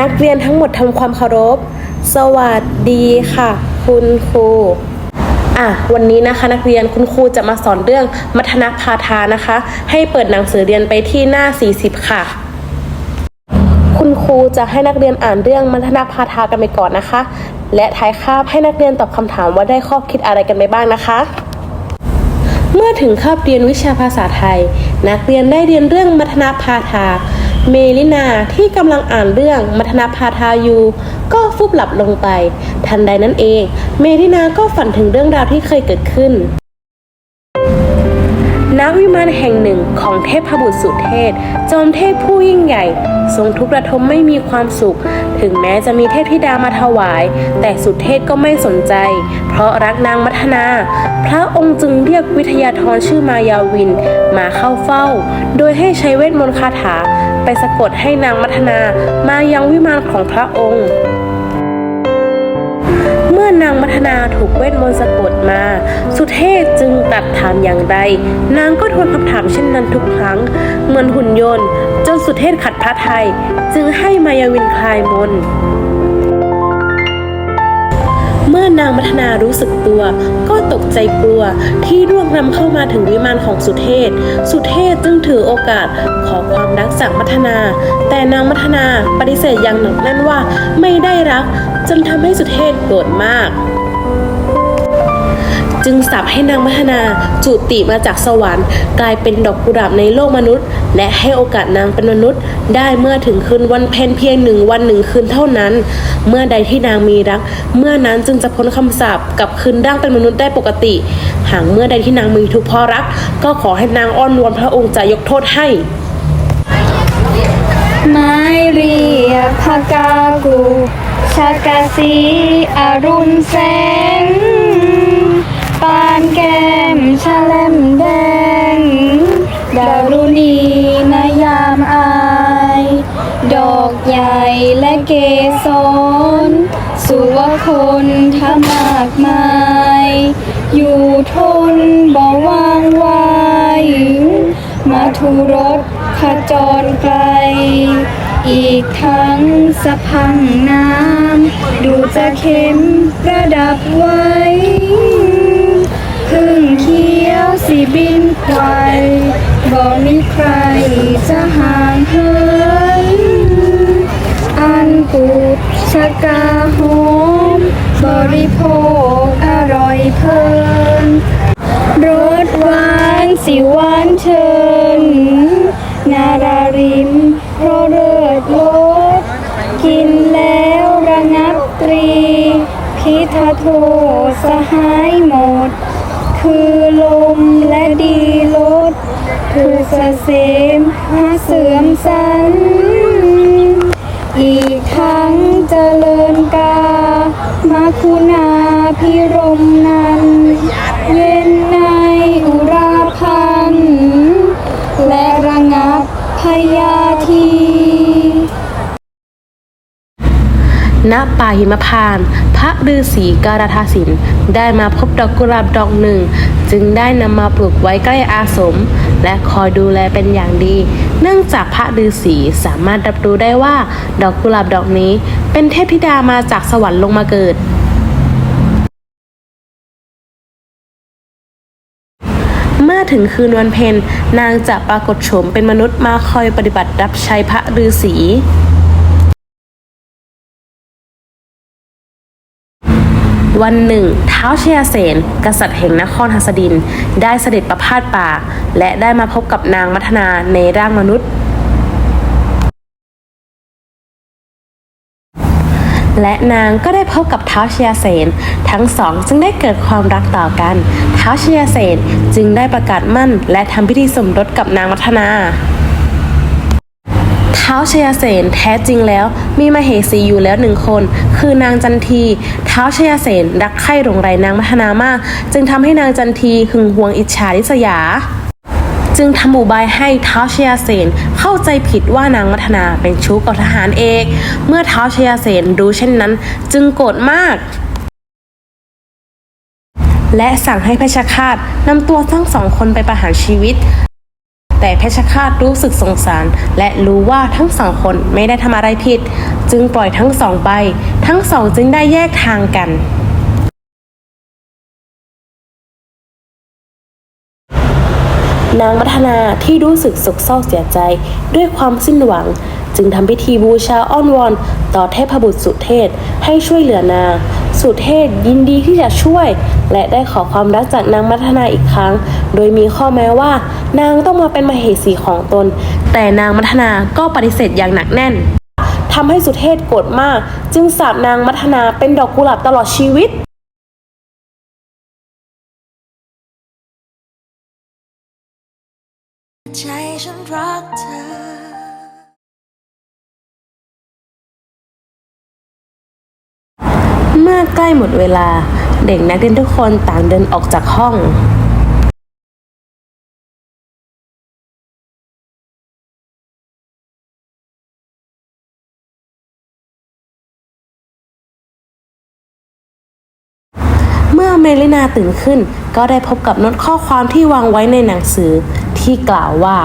นักเรียนทั้งหมดทำความเคารพ สวัสดีค่ะ คุณครูอะวันนี้นะคะนักเรียนคุณครูจะมาสอนเรื่องมัทนาพาทานะคะ ให้เปิดหนังสือเรียนไปที่หน้า 40 ค่ะ คุณครูจะให้นักเรียนอ่านเรื่องมัทนาพาทากันไปก่อนนะคะ และท้ายคาบให้นักเรียนตอบคำถามว่าได้ข้อคิดอะไรกันไปบ้างนะคะเมื่อถึงคาบเรียนวิชาภาษาไทย นักเรียนได้เรียนเรื่องมัทนาพาทา เมลินาที่กำลังอ่านเรื่องมัทนาพาทาอยู่ก็ฟุบหลับลงไป ทันใดนั้นเอง เมลินาก็ฝันถึงเรื่องราวที่เคยเกิดขึ้นณวิมานแห่งหนึ่งของเทพบุตรสุเทพจอมเทพผู้ยิ่งใหญ่ ทรงทุกข์ระทมไม่มีความสุข ถึงแม้จะมีเทพธิดามาถวาย แต่สุเทพก็ไม่สนใจ เพราะรักนางมัทนา พระองค์จึงเรียกวิทยาธรชื่อมายาวิน มาเข้าเฝ้า โดยให้ใช้เวทมนต์คาถา ไปสะกดให้นางมัทนามายังวิมานของพระองค์ เมื่อนางมัทนาถูกเวทมนต์สะกดมา สุเทพจึงตัดถามอย่างใด นางก็ทวนคำถามเช่นนั้นทุกครั้ง เหมือนหุ่นยนต์ จนสุเทพขัดพระไทย จึงให้มายาวินคลายมนต์ นางมัทนารู้สึกตัว ก็ตกใจกลัวที่ร่วงรำเข้ามาถึงวิมานของสุเทพ สุเทพจึงถือโอกาสขอความรักจากมัทนา แต่นางมัทนาปฏิเสธอย่างหนักแน่นว่าไม่ได้รัก จนทำให้สุเทพโกรธมาก จึงสับให้นางมัทนาจุติมาจากสวรรค์ กลายเป็นดอกกุหลาบในโลกมนุษย์ และให้โอกาสนางเป็นมนุษย์ ได้เมื่อถึงคืนวันเพ็ญเพียงหนึ่งวันหนึ่งคืนเท่านั้น เมื่อใดที่นางมีรัก เมื่อนั้นจึงจะพ้นคำสาปกับคืนร่างเป็นมนุษย์ได้ปกติ หากเมื่อใดที่นางมีทุกข์เพราะรัก ก็ขอให้นางอ้อนวอนพระองค์จะยกโทษให้ไม้เรียกพกากูชากาสีอรุณแสง คนทำมากมาย อยู่ทนบ่วางไวมาทุรสขจรไกล อีกทั้งสะพังน้ำ ดูจะเข็มประดับไว้พึ่งเขี้ยวสีบินไกวบอกมีใครจะห่างเหินอันกูดชะกาหอม บริโภคอร่อยเพลินรสหวานสิหวานเชิญนาราริมเพราะเลิศรสกินแล้วระงับตรีพิทาโทสหายหมด คือลมและดีลดถูกเสเสมหาเสื่อมสัน อีกทั้งเจริญกา พิรมนันเย็นในอุราพันและระงับพยาธีณป่าหิมพานต์พระฤาษีการทาสินได้มาพบดอกกุหลาบดอกหนึ่ง จึงได้นำมาปลูกไว้ใกล้อาสม และคอยดูแลเป็นอย่างดี เนื่องจากพระฤาษีสามารถรับรู้ได้ว่า ดอกกุหลาบดอกนี้ เป็นเทพธิดามาจากสวรรค์ลงมาเกิด มื่อถึงคืนวันเพ็ญนางจะปรากฏโฉมเป็นมนุษย์มาคอยปฏิบัติรับใช้พระฤาษีวันหนึ่งเท้าเชยเสนกษัตริย์แห่งนครหัสดิน ได้เสด็จประพาสป่า และได้มาพบกับนางมัทนาในร่างมนุษย์ และนางก็ได้พบกับท้าวชยาเสนทั้งสองจึงได้เกิดความรักต่อกันท้าวชยาเสนจึงได้ประกาศมั่น และทำพิธีสมรสกับนางมัทนาท้าวชยเสนแท้จริงแล้วมีมเหสีอยู่แล้วหนึ่งคน คือนางจันทีท้าวชยเสนรักใคร่หลงใหลนางมัทนามาก จึงทำให้นางจันทีหึงหวงอิจฉาริษยา จึงทำอุบายให้ท้าวชยาเสนเข้าใจผิดว่านางมัทนาเป็นชู้กับทหารเอก เมื่อท้าวชยาเสนรู้เช่นนั้น จึงโกรธมากและสั่งให้เพชฌฆาตนำตัวทั้งสองคนไปประหารชีวิต แต่เพชฌฆาตรู้สึกสงสาร และรู้ว่าทั้งสองคนไม่ได้ทำอะไรผิด จึงปล่อยทั้งสองไป ทั้งสองจึงได้แยกทางกัน นางมัทนาที่รู้สึกโศกเศร้าเสียใจด้วยความสิ้นหวัง จึงทำพิธีบูชาอ้อนวอน ต่อเทพบุตรสุเทพให้ช่วยเหลือนาง สุเทพยินดีที่จะช่วย และได้ขอความรักจากนางมัทนาอีกครั้ง โดยมีข้อแม้ว่า นางต้องมาเป็นมเหสีของตน แต่นางมัทนาก็ปฏิเสธอย่างหนักแน่นทำให้สุเทพโกรธมาก จึงสาปนางมัทนาเป็นดอกกุหลาบตลอดชีวิต ใจฉันรักเธอเมื่อใกล้หมดเวลา เด็กนักเรียนทุกคนต่างเดินออกจากห้อง เมื่อเมลินาตื่นขึ้น ก็ได้พบกับโน้ตข้อความที่วางไว้ในหนังสือ ที่กล่าวว่า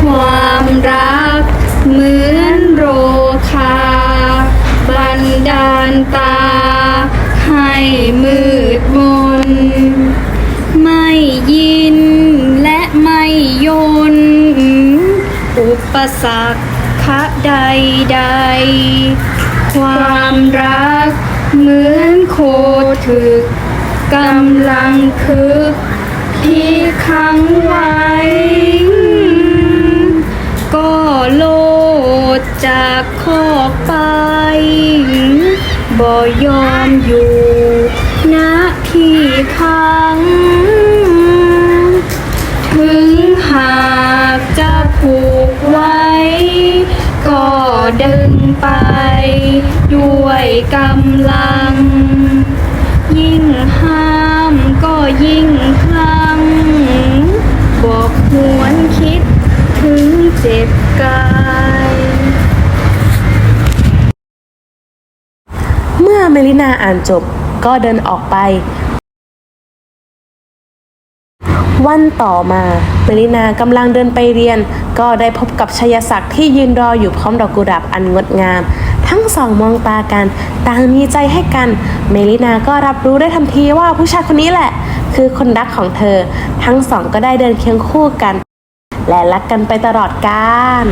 ความรักเหมือนโรคา บันดาลตา ให้มืดมน ไม่ยินและไม่ยน อุปสรรคใดใดๆความรักเหมือนโคถึกกำลังคึก ที่ขังไว้ ก็โลดจากคอกไป บ่ยอมอยู่ณที่ขัง ถึงหากจะผูกไว้ ก็ดึงไป ด้วยกำลัง ยิ่งห้ามก็ยิ่งคลั่ง เจ็บกายเมื่อเมลินาอ่านจบก็เดินออกไป วันต่อมาเมลินากำลังเดินไปเรียน ก็ได้พบกับชยศักดิ์ที่ยืนรออยู่พร้อมดอกกุหลาบอันงดงาม ทั้งสองมองตากัน ต่างมีใจให้กัน เมลินาก็รับรู้ได้ทันทีว่าผู้ชายคนนี้แหละ คือคนรักของเธอ ทั้งสองก็ได้เดินเคียงคู่กัน และรักกันไปตลอดกาล